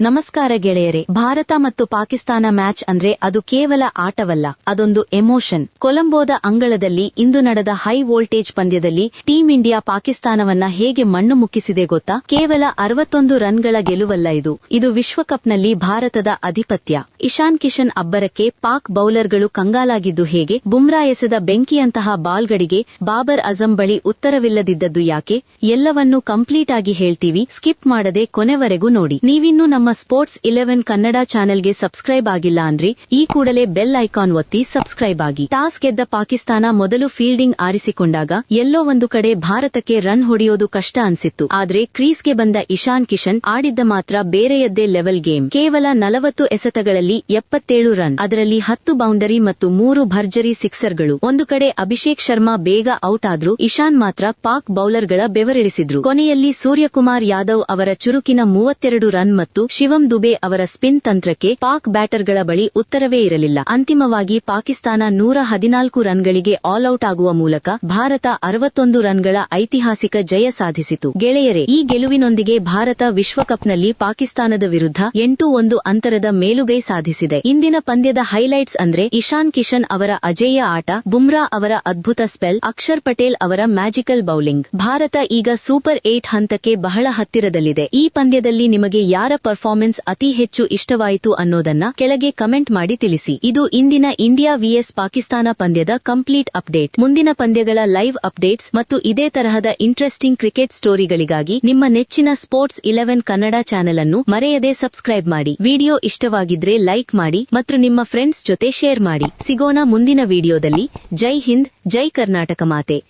ನಮಸ್ಕಾರ ಗೆಳೆಯರೆ, ಭಾರತ ಮತ್ತು ಪಾಕಿಸ್ತಾನ ಮ್ಯಾಚ್ ಅಂದ್ರೆ ಅದು ಕೇವಲ ಆಟವಲ್ಲ, ಅದೊಂದು ಎಮೋಷನ್. ಕೊಲಂಬೋದ ಅಂಗಳದಲ್ಲಿ ಇಂದು ನಡೆದ ಹೈ ವೋಲ್ಟೇಜ್ ಪಂದ್ಯದಲ್ಲಿ ಟೀಂ ಇಂಡಿಯಾ ಪಾಕಿಸ್ತಾನವನ್ನ ಹೇಗೆ ಮಣ್ಣು ಮುಕ್ಕಿಸಿದೆ ಗೊತ್ತಾ? ಕೇವಲ ಅರವತ್ತೊಂದು ರನ್ಗಳ ಗೆಲುವಲ್ಲ ಇದು. ಇದು ವಿಶ್ವಕಪ್ನಲ್ಲಿ ಭಾರತದ ಅಧಿಪತ್ಯ. ಇಶಾನ್ ಕಿಶನ್ ಅಬ್ಬರಕ್ಕೆ ಪಾಕ್ ಬೌಲರ್ಗಳು ಕಂಗಾಲಾಗಿದ್ದು ಹೇಗೆ? ಬುಮ್ರಾ ಎಸೆದ ಬೆಂಕಿಯಂತಹ ಬಾಲ್ಗಳಿಗೆ ಬಾಬರ್ ಅಜಂ ಬಳಿ ಉತ್ತರವಿಲ್ಲದಿದ್ದದ್ದು ಯಾಕೆ? ಎಲ್ಲವನ್ನೂ ಕಂಪ್ಲೀಟ್ ಆಗಿ ಹೇಳ್ತೀವಿ, ಸ್ಕಿಪ್ ಮಾಡದೆ ಕೊನೆವರೆಗೂ ನೋಡಿ. ನೀವಿನ್ನೂ ನಮ್ಮ ಸ್ಪೋರ್ಟ್ಸ್ ಇಲೆವೆನ್ ಕನ್ನಡ ಚಾನೆಲ್ಗೆ ಸಬ್ಸ್ಕ್ರೈಬ್ ಆಗಿಲ್ಲ ಅಂದ್ರೆ ಈ ಕೂಡಲೇ ಬೆಲ್ ಐಕಾನ್ ಒತ್ತಿ ಸಬ್ಸ್ಕ್ರೈಬ್ ಆಗಿ. ಟಾಸ್ ಗೆದ್ದ ಪಾಕಿಸ್ತಾನ ಮೊದಲು ಫೀಲ್ಡಿಂಗ್ ಆರಿಸಿಕೊಂಡಾಗ ಎಲ್ಲೋ ಒಂದು ಕಡೆ ಭಾರತಕ್ಕೆ ರನ್ ಹೊಡೆಯೋದು ಕಷ್ಟ ಅನ್ಸಿತ್ತು. ಆದ್ರೆ ಕ್ರೀಸ್ಗೆ ಬಂದ ಇಶಾನ್ ಕಿಶನ್ ಆಡಿದ್ದ ಮಾತ್ರ ಬೇರೆಯದ್ದೇ ಲೆವೆಲ್ ಗೇಮ್ ಕೇವಲ ನಲವತ್ತು ಎಸೆತಗಳಲ್ಲಿ ಎಪ್ಪತ್ತೇಳು ರನ್ ಅದರಲ್ಲಿ ಹತ್ತು ಬೌಂಡರಿ ಮತ್ತು ಮೂರು ಭರ್ಜರಿ ಸಿಕ್ಸರ್ಗಳು ಒಂದು ಕಡೆ ಅಭಿಷೇಕ್ ಶರ್ಮಾ ಬೇಗ ಔಟ್ ಆದ್ರೂ ಇಶಾನ್ ಮಾತ್ರ ಪಾಕ್ ಬೌಲರ್ಗಳ ಬೆವರಿಳಿಸಿದ್ರು. ಕೊನೆಯಲ್ಲಿ ಸೂರ್ಯಕುಮಾರ್ ಯಾದವ್ ಅವರ ಚುರುಕಿನ ಮೂವತ್ತೆರಡು ರನ್ ಮತ್ತು ಶಿವಂ ದುಬೆ ಅವರ ಸ್ಪಿನ್ ತಂತ್ರಕ್ಕೆ ಪಾಕ್ ಬ್ಯಾಟರ್ಗಳ ಬಳಿ ಉತ್ತರವೇ ಇರಲಿಲ್ಲ. ಅಂತಿಮವಾಗಿ ಪಾಕಿಸ್ತಾನ ನೂರ ಹದಿನಾಲ್ಕು ರನ್ಗಳಿಗೆ ಆಲ್ ಔಟ್ ಆಗುವ ಮೂಲಕ ಭಾರತ ಅರವತ್ತೊಂದು ರನ್ಗಳ ಐತಿಹಾಸಿಕ ಜಯ ಸಾಧಿಸಿತು. ಗೆಳೆಯರೆ, ಈ ಗೆಲುವಿನೊಂದಿಗೆ ಭಾರತ ವಿಶ್ವಕಪ್ನಲ್ಲಿ ಪಾಕಿಸ್ತಾನದ ವಿರುದ್ಧ ಎಂಟು ಒಂದು ಅಂತರದ ಮೇಲುಗೈ ಸಾಧಿಸಿದೆ. ಇಂದಿನ ಪಂದ್ಯದ ಹೈಲೈಟ್ಸ್ ಅಂದ್ರೆ ಇಶಾನ್ ಕಿಶನ್ ಅವರ ಅಜೇಯ ಆಟ, ಬುಮ್ರಾ ಅವರ ಅದ್ಭುತ ಸ್ಪೆಲ್ ಅಕ್ಷರ್ ಪಟೇಲ್ ಅವರ ಮ್ಯಾಜಿಕಲ್ ಬೌಲಿಂಗ್ ಭಾರತ ಈಗ ಸೂಪರ್ ಏಟ್ ಹಂತಕ್ಕೆ ಬಹಳ ಹತ್ತಿರದಲ್ಲಿದೆ. ಈ ಪಂದ್ಯದಲ್ಲಿ ನಿಮಗೆ ಯಾರ ಪರ್ಫಾರ್ಮೆನ್ಸ್ ಅತಿ ಹೆಚ್ಚು ಇಷ್ಟವಾಯಿತು ಅನ್ನೋದನ್ನ ಕೆಳಗೆ ಕಮೆಂಟ್ ಮಾಡಿ ತಿಳಿಸಿ. ಇದು ಇಂದಿನ ಇಂಡಿಯಾ ವಿಎಸ್ ಪಾಕಿಸ್ತಾನ ಪಂದ್ಯದ ಕಂಪ್ಲೀಟ್ ಅಪ್ಡೇಟ್. ಮುಂದಿನ ಪಂದ್ಯಗಳ ಲೈವ್ ಅಪ್ಡೇಟ್ಸ್ ಮತ್ತು ಇದೇ ತರಹದ ಇಂಟ್ರೆಸ್ಟಿಂಗ್ ಕ್ರಿಕೆಟ್ ಸ್ಟೋರಿಗಳಿಗಾಗಿ ನಿಮ್ಮ ನೆಚ್ಚಿನ ಸ್ಪೋರ್ಟ್ಸ್ ಇಲೆವೆನ್ ಕನ್ನಡ ಚಾನೆಲ್ ಅನ್ನು ಮರೆಯದೆ ಸಬ್ಸ್ಕ್ರೈಬ್ ಮಾಡಿ. ವಿಡಿಯೋ ಇಷ್ಟವಾಗಿದ್ರೆ ಲೈಕ್ ಮಾಡಿ ಮತ್ತು ನಿಮ್ಮ ಫ್ರೆಂಡ್ಸ್ ಜೊತೆ ಶೇರ್ ಮಾಡಿ. ಸಿಗೋಣ ಮುಂದಿನ ವಿಡಿಯೋದಲ್ಲಿ. ಜೈ ಹಿಂದ್, ಜೈ ಕರ್ನಾಟಕ ಮಾತೆ.